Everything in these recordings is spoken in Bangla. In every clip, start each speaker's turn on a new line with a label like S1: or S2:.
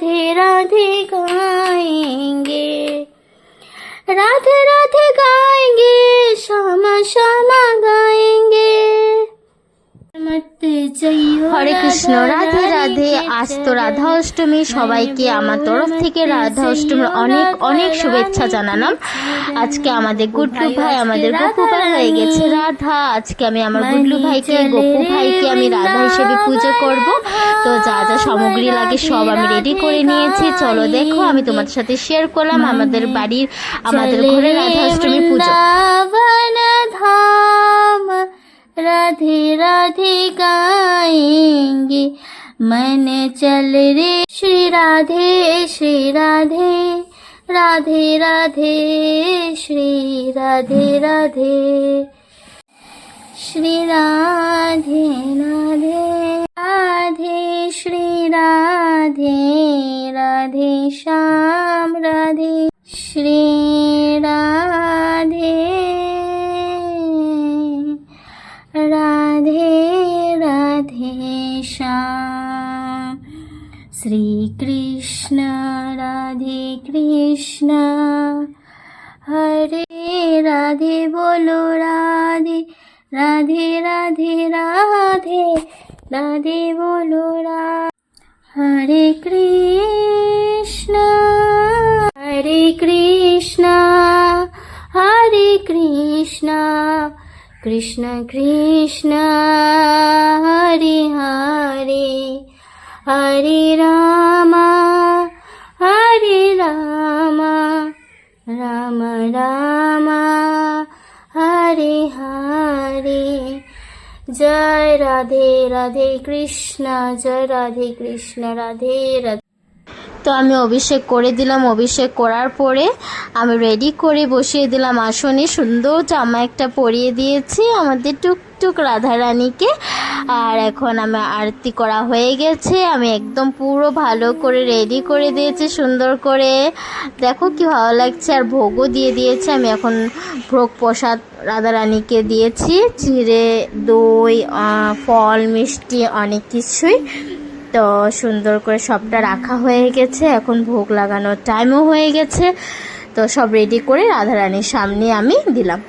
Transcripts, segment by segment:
S1: राधे राधे गाएंगे
S2: কৃষ্ণ রাধে রাধে আজ তো রাধা অষ্টমী সবাইকে আমার তরফ থেকে রাধা অষ্টমীর অনেক অনেক শুভেচ্ছা জানালাম আজকে আমাদের গুড্লু ভাই আমাদের গপু ভাই হয়ে গেছে রাধা আজকে আমি আমার গুডলু ভাইকে গপু ভাইকে আমি রাধা হিসেবে পুজো করব তো যা যা সামগ্রী লাগে সব আমি রেডি করে নিয়েছি চলো দেখো আমি তোমাদের সাথে শেয়ার করলাম আমাদের বাড়ির আমাদের ঘরে রাধা অষ্টমী পুজো
S1: राधे राधे गाएंगे मन चल रे श्री राधे श्री राधे राधे राधे श्री राधे राधे श्री राधे राधे राधे श्री राधे राधे श्याम राधे श्री राधे कृष्ण हरे राधे बोलो राधे राधे राधे राधे राधे बोलो राधे हरे कृष्ण हरे कृष्ण हरे कृष्ण कृष्ण कृष्ण हरे हरे हरे राम जय राधे राधे कृष्ण जय राधे कृष्ण राधे राधे
S2: তো আমি অভিষেক করে দিলাম অভিষেক করার পরে আমি রেডি করে বসিয়ে দিলাম আসনে সুন্দর জামা একটা পরিয়ে দিয়েছি আমাদের টুকটুক রাধারানীকে আর এখন আমার আরতি করা হয়ে গেছে আমি একদম পুরো ভালো করে রেডি করে দিয়েছি সুন্দর করে দেখো কি ভালো লাগছে আর ভোগও দিয়ে দিয়েছে আমি এখন ভোগ প্রসাদ রাধারানীকে দিয়েছি চিড়ে দই ফল মিষ্টি অনেক কিছুই তো সুন্দর করে সবটা রাখা হয়ে গেছে এখন ভোগ লাগানোর টাইমও হয়ে গেছে তো সব রেডি করে রাধারানীর সামনে আমি দিলাম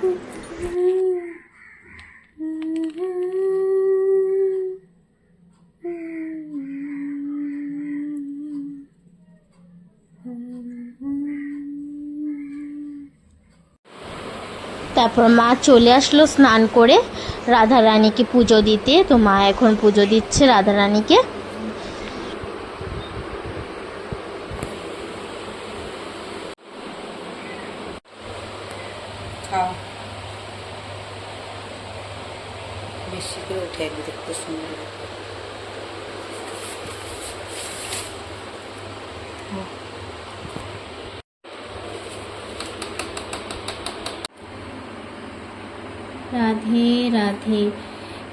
S2: তারপর মা চলে আসলো স্নান করে রাধারানীকে পুজো দিতে তো মা এখন পুজো দিচ্ছে রাধারানীকে
S3: বেশি উঠে একদিকে খুব সুন্দর
S2: राधे राधे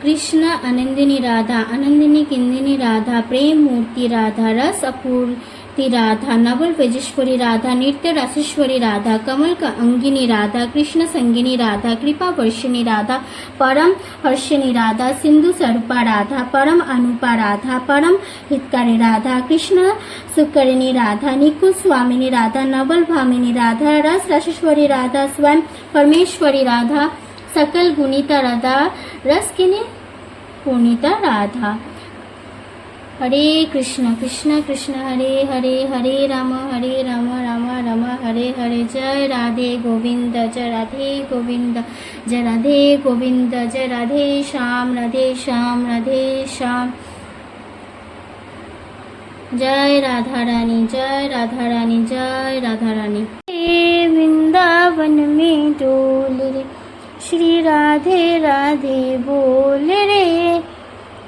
S2: कृष्ण आनंदिनी राधा आनंदिनी किंदिनी राधा प्रेम मूर्ति राधा रस अपूर्ण भक्ति राधा नवल वजेश्वरी राधा नृत्य राशेश्वरी राधा कमल का अंगिनी राधा कृष्ण संगिनी राधा कृपा वर्षिनी राधा परम हर्षिणी राधा सिंधु स्वरूपा राधा परम अनुपा राधा परम हितकारी राधा कृष्ण सुकरिणी राधा निकु स्वामिनी राधा नवल भामिनी राधा रस राशेश्वरी राधा स्वयं परमेश्वरी राधा सकल गुणिता राधा रस किनी पुणिता राधा হরে কৃষ্ণ কৃষ্ণ কৃষ্ণ হরে হরে হরে রাম হরে রাম রাম রাম হরে হরে জয় রাধে গোবিন্দ জয় রাধে গোবিন্দ জয় রাধে গোবিন্দ জয় রাধে শ্যাম রাধে শ্যাম রাধে শ্যাম জয় রাধা রানী জয় রাধা রানী জয় রাধা রানী
S1: বৃন্দাবন মে ডোল রে শ্রী রাধে রাধে বোল রে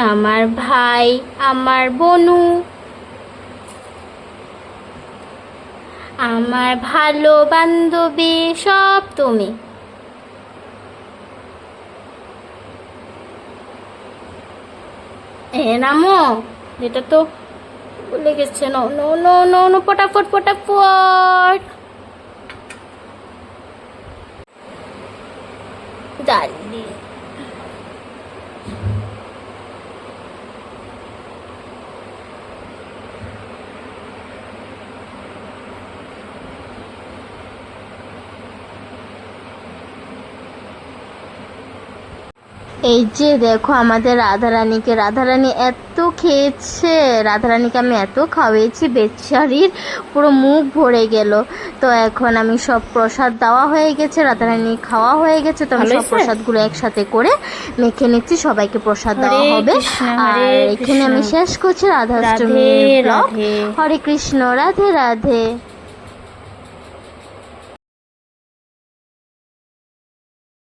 S2: আমার ভাই আমার বনু আমার ভালো বান্ধবী সব তুমি এ নামো এটা তো ভুলে গেছে no no no no no পটাফট পটাফট দাঁড়িয়ে এই যে দেখো আমাদের রাধারানীকে রাধারানী এত খেয়েছে রাধারানীকে আমি এত খাওয়িয়েছি বেচারির পুরো মুখ ভরে গেল তো এখন আমি সব প্রসাদ দেওয়া হয়ে গেছে রাধারানী খাওয়া হয়ে গেছে তো আমি সব প্রসাদগুলো একসাথে করে মেখে নিচ্ছি সবাইকে প্রসাদ দেওয়া হবে আর এখানে আমি শেষ করছি রাধাষ্টমী হরে কৃষ্ণ রাধে রাধে